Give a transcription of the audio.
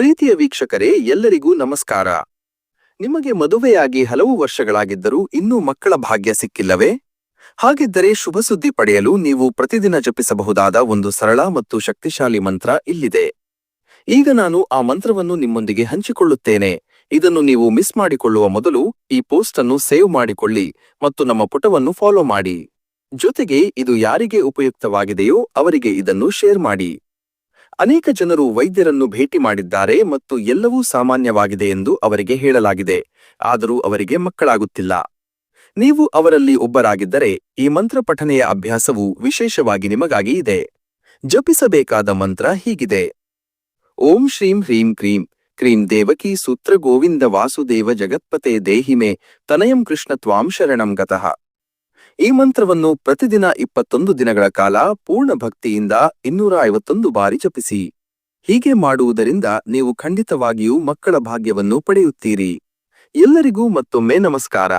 ಪ್ರೀತಿಯ ವೀಕ್ಷಕರೇ, ಎಲ್ಲರಿಗೂ ನಮಸ್ಕಾರ. ನಿಮಗೆ ಮದುವೆಯಾಗಿ ಹಲವು ವರ್ಷಗಳಾಗಿದ್ದರೂ ಇನ್ನೂ ಮಕ್ಕಳ ಭಾಗ್ಯ ಸಿಕ್ಕಿಲ್ಲವೇ? ಹಾಗಿದ್ದರೆ ಶುಭ ಸುದ್ದಿ ಪಡೆಯಲು ನೀವು ಪ್ರತಿದಿನ ಜಪಿಸಬಹುದಾದ ಒಂದು ಸರಳ ಮತ್ತು ಶಕ್ತಿಶಾಲಿ ಮಂತ್ರ ಇಲ್ಲಿದೆ. ಈಗ ನಾನು ಆ ಮಂತ್ರವನ್ನು ನಿಮ್ಮೊಂದಿಗೆ ಹಂಚಿಕೊಳ್ಳುತ್ತೇನೆ. ಇದನ್ನು ನೀವು ಮಿಸ್ ಮಾಡಿಕೊಳ್ಳುವ ಮೊದಲು ಈ ಪೋಸ್ಟ್ ಅನ್ನು ಸೇವ್ ಮಾಡಿಕೊಳ್ಳಿ ಮತ್ತು ನಮ್ಮ ಪುಟವನ್ನು ಫಾಲೋ ಮಾಡಿ. ಜೊತೆಗೆ ಇದು ಯಾರಿಗೆ ಉಪಯುಕ್ತವಾಗಿದೆಯೋ ಅವರಿಗೆ ಇದನ್ನು ಶೇರ್ ಮಾಡಿ. ಅನೇಕ ಜನರು ವೈದ್ಯರನ್ನು ಭೇಟಿ ಮಾಡಿದ್ದಾರೆ ಮತ್ತು ಎಲ್ಲವೂ ಸಾಮಾನ್ಯವಾಗಿದೆ ಎಂದು ಅವರಿಗೆ ಹೇಳಲಾಗಿದೆ. ಆದರೂ ಅವರಿಗೆ ಮಕ್ಕಳಾಗುತ್ತಿಲ್ಲ. ನೀವು ಅವರಲ್ಲಿ ಒಬ್ಬರಾಗಿದ್ದರೆ ಈ ಮಂತ್ರ ಪಠನೆಯ ಅಭ್ಯಾಸವು ವಿಶೇಷವಾಗಿ ನಿಮಗಾಗಿ ಇದೆ. ಜಪಿಸಬೇಕಾದ ಮಂತ್ರ ಹೀಗಿದೆ. ಓಂ ಶ್ರೀಂ ಹ್ರೀಂ ಕ್ರೀಂ. ಕ್ರೀಂ ದೇವಕಿ ಸೂತ್ರ ಗೋವಿಂದ ವಾಸುದೇವ ಜಗತ್ಪತೆ ದೇಹಿಮೆ. ತನಯಂ ಕೃಷ್ಣ ತ್ವಾಂ ಶರಣಂ ಗತಃ. ಈ ಮಂತ್ರವನ್ನು ಪ್ರತಿದಿನ ಇಪ್ಪತ್ತೊಂದು ದಿನಗಳ ಕಾಲ ಪೂರ್ಣ ಭಕ್ತಿಯಿಂದ ಇನ್ನೂರ ಐವತ್ತೊಂದು ಬಾರಿ ಜಪಿಸಿ. ಹೀಗೆ ಮಾಡುವುದರಿಂದ ನೀವು ಖಂಡಿತವಾಗಿಯೂ ಮಕ್ಕಳ ಭಾಗ್ಯವನ್ನು ಪಡೆಯುತ್ತೀರಿ. ಎಲ್ಲರಿಗೂ ಮತ್ತೊಮ್ಮೆ ನಮಸ್ಕಾರ.